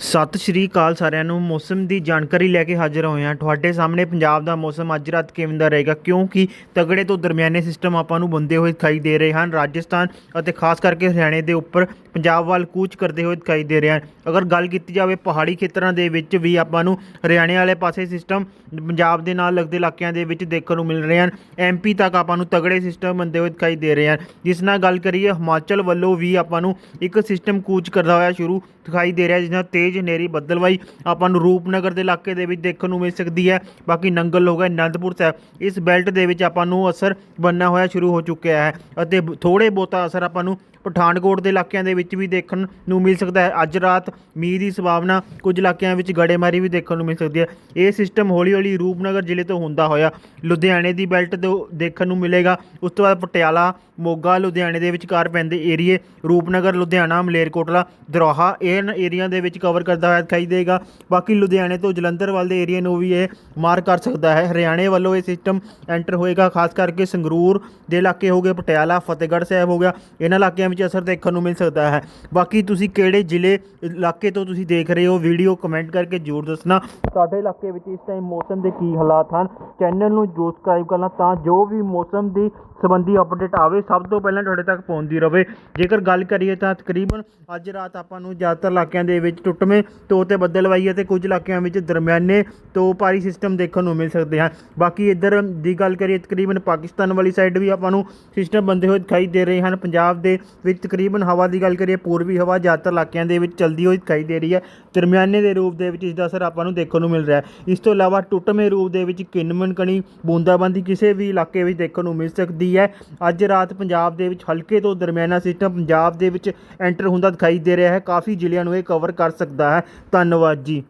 ਸਤਿ ਸ਼੍ਰੀ ਅਕਾਲ ਸਾਰਿਆਂ ਨੂੰ। ਮੌਸਮ ਦੀ ਜਾਣਕਾਰੀ ਲੈ ਕੇ ਹਾਜ਼ਰ ਹੋਏ ਹਾਂ। ਤੁਹਾਡੇ ਸਾਹਮਣੇ ਪੰਜਾਬ ਦਾ ਮੌਸਮ ਅੱਜ ਰਾਤ ਕਿਵੇਂ ਦਾ ਰਹੇਗਾ? ਕਿਉਂਕਿ ਤਗੜੇ ਤੋਂ ਦਰਮਿਆਨੇ ਸਿਸਟਮ ਆਪਾਂ ਨੂੰ ਬੰਦੇ ਹੋਏ ਦਿਖਾਈ ਦੇ ਰਹੇ ਹਨ। ਰਾਜਸਥਾਨ ਅਤੇ ਖਾਸ ਕਰਕੇ ਹਰਿਆਣੇ ਦੇ ਉੱਪਰ ਪੰਜਾਬ ਵੱਲ ਕੂਚ ਕਰਦੇ ਹੋਏ ਦਿਖਾਈ ਦੇ ਰਹੇ ਹਨ। ਅਗਰ ਗੱਲ ਕੀਤੀ ਜਾਵੇ ਪਹਾੜੀ ਖੇਤਰਾਂ ਦੇ ਵਿੱਚ ਵੀ ਆਪਾਂ ਨੂੰ ਹਰਿਆਣੇ ਵਾਲੇ ਪਾਸੇ ਸਿਸਟਮ ਪੰਜਾਬ ਦੇ ਨਾਲ ਲੱਗਦੇ ਇਲਾਕਿਆਂ ਦੇ ਵਿੱਚ ਦੇਖਣ ਨੂੰ ਮਿਲ ਰਹੇ ਹਨ। ਐਮਪੀ ਤੱਕ ਆਪਾਂ ਨੂੰ ਤਗੜੇ ਸਿਸਟਮ ਬੰਦੇ ਹੋਏ ਦਿਖਾਈ ਦੇ ਰਹੇ ਹਨ। ਜਿਸ ਨਾਲ ਗੱਲ ਕਰੀਏ ਹਿਮਾਚਲ ਵੱਲੋਂ ਵੀ ਆਪਾਂ ਨੂੰ ਇੱਕ ਸਿਸਟਮ ਕੂਚ ਕਰਦਾ ਹੋਇਆ ਸ਼ੁਰੂ ਦਿਖਾਈ ਦੇ ਰਿਹਾ ਜਿਸ ਨਾਲ ਤੇਜ਼ ਹਨੇਰੀ ਬੱਦਲਵਾਈ ਆਪਾਂ ਨੂੰ ਰੂਪਨਗਰ ਦੇ ਇਲਾਕੇ ਦੇ ਵਿੱਚ ਦੇਖਣ ਨੂੰ ਮਿਲ ਸਕਦੀ ਹੈ। ਬਾਕੀ ਨੰਗਲ ਹੋ ਗਿਆ, ਅਨੰਦਪੁਰ ਸਾਹਿਬ, ਇਸ ਬੈਲਟ ਦੇ ਵਿੱਚ ਆਪਾਂ ਨੂੰ ਅਸਰ ਬੰਨਾ ਹੋਇਆ ਸ਼ੁਰੂ ਹੋ ਚੁੱਕਿਆ ਹੈ ਅਤੇ ਥੋੜੇ ਬਹੁਤਾ ਅਸਰ ਆਪਾਂ ਨੂੰ ਪਠਾਨਕੋਟ ਦੇ ਇਲਾਕਿਆਂ ਦੇ ਵਿੱਚ ਵੀ ਦੇਖਣ ਨੂੰ ਮਿਲ ਸਕਦਾ ਹੈ। ਅੱਜ ਰਾਤ ਮੀਂਹ ਦੀ ਸੰਭਾਵਨਾ ਕੁਝ ਇਲਾਕਿਆਂ ਵਿੱਚ ਗੜੇਮਾਰੀ ਵੀ ਦੇਖਣ ਨੂੰ ਮਿਲ ਸਕਦੀ ਹੈ। ਇਹ ਸਿਸਟਮ ਹੌਲੀ ਹੌਲੀ ਰੂਪਨਗਰ ਜ਼ਿਲ੍ਹੇ ਤੋਂ ਹੁੰਦਾ ਹੋਇਆ। ਲੁਧਿਆਣੇ ਦੀ ਬੈਲਟ ਤੋਂ ਦੇਖਣ ਨੂੰ ਮਿਲੇਗਾ। ਉਸ ਤੋਂ ਬਾਅਦ ਪਟਿਆਲਾ, ਮੋਗਾ, ਲੁਧਿਆਣੇ ਦੇ ਵਿਚਕਾਰ ਪੈਂਦੇ ਏਰੀਏ ਰੂਪਨਗਰ, ਲੁਧਿਆਣਾ, ਮਲੇਰਕੋਟਲਾ, ਦਰੋਹਾ ਇਹ ਏਰੀਆ ਦੇ ਵਿੱਚ ਕਵਰ ਕਰਦਾ ਹੋਇਆ ਦਿਖਾਈ ਦੇਗਾ। ਬਾਕੀ ਲੁਧਿਆਣੇ ਤੋਂ ਜਲੰਧਰ ਵੱਲ ਦੇ ਏਰੀਏ ਨੂੰ ਵੀ ਇਹ ਮਾਰ ਕਰ ਸਕਦਾ ਹੈ। ਹਰਿਆਣੇ ਵੱਲੋਂ ਇਹ ਸਿਸਟਮ ਐਂਟਰ ਹੋਏਗਾ, ਖਾਸ ਕਰਕੇ ਸੰਗਰੂਰ ਦੇ ਇਲਾਕੇ ਹੋ ਗਏ, ਪਟਿਆਲਾ, ਫਤਿਹਗੜ੍ਹ ਸਾਹਿਬ ਹੋ ਗਿਆ। ਇਹਨਾਂ ਇਲਾਕਿਆਂ ਵਿੱਚ ਅਸਰ ਦੇਖਣ ਨੂੰ ਮਿਲ ਸਕਦਾ ਹੈ। ਬਾਕੀ ਤੁਸੀਂ ਕਿਹੜੇ ਜ਼ਿਲ੍ਹੇ, ਇਲਾਕੇ ਤੋਂ ਤੁਸੀਂ ਦੇਖ ਰਹੇ ਹੋ, ਵੀਡੀਓ ਕਮੈਂਟ ਕਰਕੇ ਜ਼ਰੂਰ ਦੱਸਣਾ। ਤੁਹਾਡੇ ਇਲਾਕੇ ਵਿੱਚ ਇਸ ਟਾਈਮ ਮੌਸਮ ਦੇ ਕੀ ਹਾਲਾਤ ਹਨ? ਚੈਨਲ ਨੂੰ ਜੋ ਸਬਸਕ੍ਰਾਈਬ ਕਰਨਾ ਤਾਂ ਜੋ ਵੀ ਮੌਸਮ ਦੀ ਸੰਬੰਧੀ ਅਪਡੇਟ ਆਵੇ, ਸਭ ਤੋਂ ਪਹਿਲਾਂ ਤੁਹਾਡੇ ਤੱਕ ਪਹੁੰਚਦੀ ਰਹੇ ਜੇਕਰ ਗੱਲ ਕਰੀਏ ਤਾਂ ਤਕਰੀਬਨ ਅੱਜ ਰਾਤ ਆਪਾਂ ਨੂੰ ਜ਼ਿਆਦਾਤਰ ਇਲਾਕਿਆਂ ਦੇ ਵਿੱਚ ਟੁੱਟਵੇਂ, ਤੋਂ ਤੇ ਬੱਦਲਵਾਈ ਅਤੇ ਕੁਝ ਇਲਾਕਿਆਂ ਵਿੱਚ ਦਰਮਿਆਨੇ, ਤੋਂ ਭਾਰੀ ਸਿਸਟਮ ਦੇਖਣ ਨੂੰ ਮਿਲ ਸਕਦੇ ਹਨ। ਬਾਕੀ ਇੱਧਰ ਦੀ ਗੱਲ ਕਰੀਏ, ਤਕਰੀਬਨ ਪਾਕਿਸਤਾਨ ਵਾਲੀ ਸਾਈਡ ਵੀ ਆਪਾਂ ਨੂੰ ਸਿਸਟਮ ਬੰਦੇ ਹੋਏ ਦਿਖਾਈ ਦੇ ਰਹੇ ਹਨ। ਪੰਜਾਬ ਦੇ ਵਿੱਚ ਤਕਰੀਬਨ ਹਵਾ ਦੀ ਗੱਲ ਕਰੀਏ, ਪੂਰਬੀ ਹਵਾ ਜ਼ਿਆਦਾਤਰ ਇਲਾਕਿਆਂ ਦੇ ਵਿੱਚ ਚਲਦੀ ਹੋਈ ਦਿਖਾਈ ਦੇ ਰਹੀ ਹੈ। ਦਰਮਿਆਨੇ ਦੇ ਰੂਪ ਦੇ ਵਿੱਚ ਇਸ ਦਾ ਅਸਰ ਆਪਾਂ ਨੂੰ ਦੇਖਣ ਨੂੰ ਮਿਲ ਰਿਹਾ ਹੈ। ਇਸ ਤੋਂ ਇਲਾਵਾ ਟੁੱਟਵੇਂ ਰੂਪ ਦੇ ਵਿੱਚ ਕਿੰਨਮਨ ਕਣੀ ਬੂੰਦਾਬਾਂਦੀ ਕਿਸੇ ਵੀ ਇਲਾਕੇ ਵਿੱਚ ਦੇਖਣ ਨੂੰ ਮਿਲ ਸਕਦੀ ਹੈ। ਅੱਜ ਰਾਤ ਪੰਜਾਬ ਦੇ ਵਿੱਚ ਹਲਕੇ ਤੋਂ ਦਰਮਿਆਨਾ ਸਿਸਟਮ ਪੰਜਾਬ ਦੇ ਵਿੱਚ ਐਂਟਰ ਹੁੰਦਾ ਦਿਖਾਈ ਦੇ ਰਿਹਾ ਹੈ। ਕਾਫੀ ਜ਼ਿਲ੍ਹਿਆਂ ਨੂੰ ਇਹ ਕਵਰ ਕਰ ਸਕਦਾ ਹੈ। ਧੰਨਵਾਦ ਜੀ।